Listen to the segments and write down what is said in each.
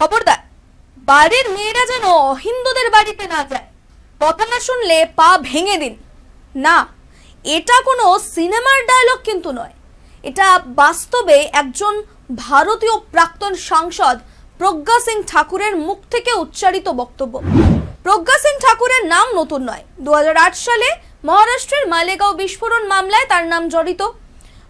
খবরদার। বাড়ির মেয়েরা যেন হিন্দুদের বাড়িতে না যায়। কথা না শুনলে পা ভেঙে দিন। না, এটা কোনো সিনেমার ডায়লগ কিন্তু নয়। এটা বাস্তবে একজন ভারতীয় প্রাক্তন সাংসদ প্রজ্ঞা সিং ঠাকুরের মুখ থেকে উচ্চারিত বক্তব্য। প্রজ্ঞা সিং ঠাকুরের নাম নতুন নয়। দু সালে মহারাষ্ট্রের মালেগাঁও বিস্ফোরণ মামলায় তার নাম জড়িত।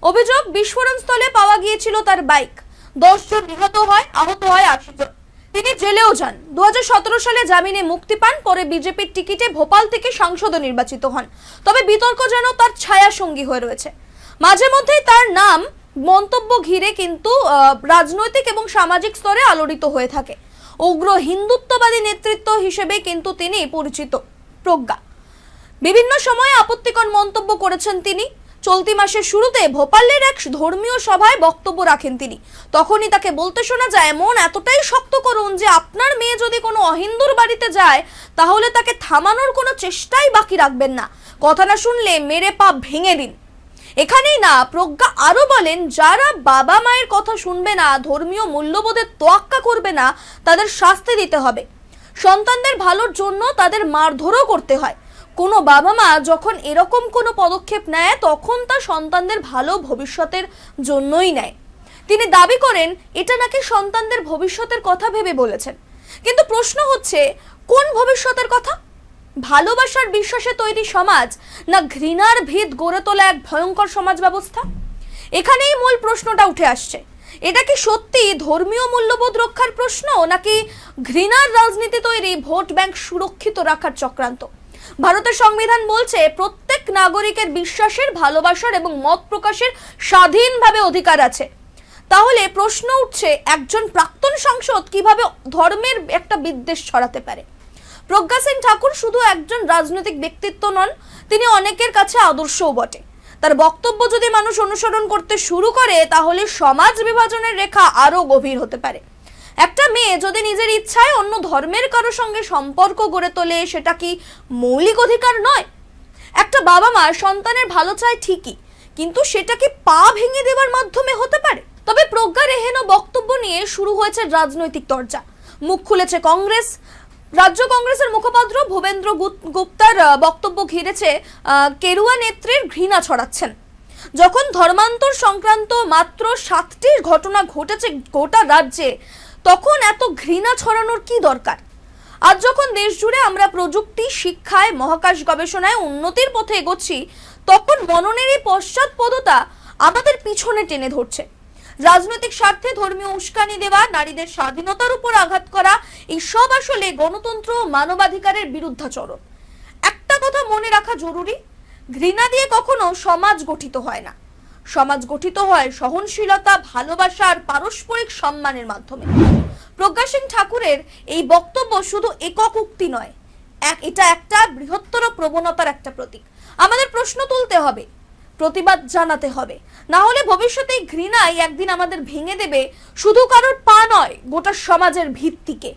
অভিযোগ, বিস্ফোরণ স্থলে পাওয়া গিয়েছিল তার বাইক দশ জন নিহত হয়, আহত হয় আশি জন। তিনি জেলেও যান। দুহাজার সতেরো সালে জামিনে মুক্তি পান, পরে বিজেপির টিকিটে ভোপাল থেকে সাংসদ নির্বাচিত হন। তবে বিতর্ক যেন তার ছায়া সঙ্গী হয়ে রয়েছে। মাঝে মধ্যেই তার নাম মন্তব্য ঘিরে কিন্তু রাজনৈতিক এবং সামাজিক স্তরে আলোড়িত হয়ে থাকে। উগ্র হিন্দুত্ববাদী নেতৃত্ব হিসেবে কিন্তু তিনি পরিচিত প্রজ্ঞা। বিভিন্ন সময়ে আপত্তিকর মন্তব্য করেছেন তিনি। চলতি মাসের শুরুতে ভোপালের এক ধর্মীয় সভায় বক্তব্য রাখেন তিনি। তখনই তাকে বলতে শোনা যায়, মন এতটাই শক্ত করুন যে আপনার মেয়ে যদি কোনো অহিন্দুর বাড়িতে যায়, তাহলে তাকে থামানোর কোনো চেষ্টাই বাকি রাখবেন না। কথা না শুনলে মেরে পা ভেঙে দিন। এখানেই না, প্রজ্ঞা আরও বলেন, যারা বাবা মায়ের কথা শুনবে না, ধর্মীয় মূল্যবোধের তোয়াক্কা করবে না, তাদের শাস্তি দিতে হবে। সন্তানদের ভালোর জন্য তাদের মারধরও করতে হয়। কোনো বাবা মা যখন এরকম কোনো পদক্ষেপ নেয়, তখন তা সন্তানদের ভালো ভবিষ্যতের জন্যই নেয়। তিনি দাবি করেন, এটা নাকি সন্তানদের ভবিষ্যতের কথা ভেবে বলেছেন। কিন্তু প্রশ্ন হচ্ছে, কোন ভবিষ্যতের কথা? ভালোবাসার বিশ্বাসে তৈরি সমাজ না ঘৃণার ভিত গড়ে তোলা এক ভয়ঙ্কর সমাজ ব্যবস্থা এখানেই মূল প্রশ্নটা উঠে আসছে। এটা কি সত্যি ধর্মীয় মূল্যবোধ রক্ষার প্রশ্ন, নাকি ঘৃণার রাজনীতি তৈরি ভোট ব্যাংক সুরক্ষিত রাখার চক্রান্ত? ভারতের সংবিধান বলছে, প্রত্যেক নাগরিকের বিশ্বাসের, ভালোবাসার এবং মত প্রকাশের স্বাধীনভাবে অধিকার আছে। তাহলে প্রশ্ন উঠছে, একজন প্রাক্তন সাংসদ কীভাবে ধর্মের একটা বিদ্বেষ ছড়াতে পারে? প্রজ্ঞা সিং ঠাকুর শুধু একজন রাজনৈতিক ব্যক্তিত্ব নন, তিনি অনেকের কাছে আদর্শও বটে। তার বক্তব্য যদি মানুষ অনুসরণ করতে শুরু করে, তাহলে সমাজ বিভাজনের রেখা আরও গভীর হতে পারে। একটা মেয়ে যদি নিজের ইচ্ছায় অন্য ধর্মের কারও সঙ্গে সম্পর্ক গড়ে তোলে, সেটা কি মৌলিক অধিকার নয়? একটা বাবা মা সন্তানের ভালো চায় ঠিকই, কিন্তু সেটা কি পা ভেঙে দেওয়ার মাধ্যমে হতে পারে? তবে প্রজ্ঞা রেহেন বক্তব্য নিয়ে শুরু হয়েছে রাজনৈতিক চর্চা মুখ খুলেছে কংগ্রেস। রাজ্য কংগ্রেসের মুখপাত্র ভূপেন্দ্র গুপ- গুপ্তার বক্তব্য ঘিরেছে কেরুয়া নেত্রীর ঘৃণা ছড়াচ্ছেন। যখন ধর্মান্তর সংক্রান্ত মাত্র সাতটি ঘটনা ঘটেছে গোটা রাজ্যে তখন এত ঘৃণা ছড়ানোর কি দরকার? আজ যখন দেশ জুড়ে আমরা প্রযুক্তি, শিক্ষায়, মহাকাশ গবেষণায় উন্নতির পথে এগোচ্ছি, তখন মননের এই পশ্চাৎপদতা আমাদের পিছনে টেনে ধরছে। রাজনৈতিক স্বার্থে ধর্মীয় উস্কানি দেওয়া, নারীদের স্বাধীনতার উপর আঘাত করা এই সব আসলে গণতন্ত্র ও মানবাধিকারের বিরুদ্ধাচরণ। একটা কথা মনে রাখা জরুরি, ঘৃণা দিয়ে কখনো সমাজ গঠিত হয় না। সমাজ গঠিত হয় সহনশীলতা, ভালোবাসা আর পারস্পরিক সম্মানের মাধ্যমে। প্রজ্ঞা সিং ঠাকুরের এই বক্তব্য শুধু একক উক্তি নয়, এক এটা একটা বৃহত্তর প্রবণতার একটা প্রতীক। আমাদের প্রশ্ন তুলতে হবে, প্রতিবাদ জানাতে হবে। না হলে ভবিষ্যতে ঘৃণাই একদিন আমাদের ভেঙে দেবে শুধু কারোর পা নয়, গোটা সমাজের ভিত্তিকে।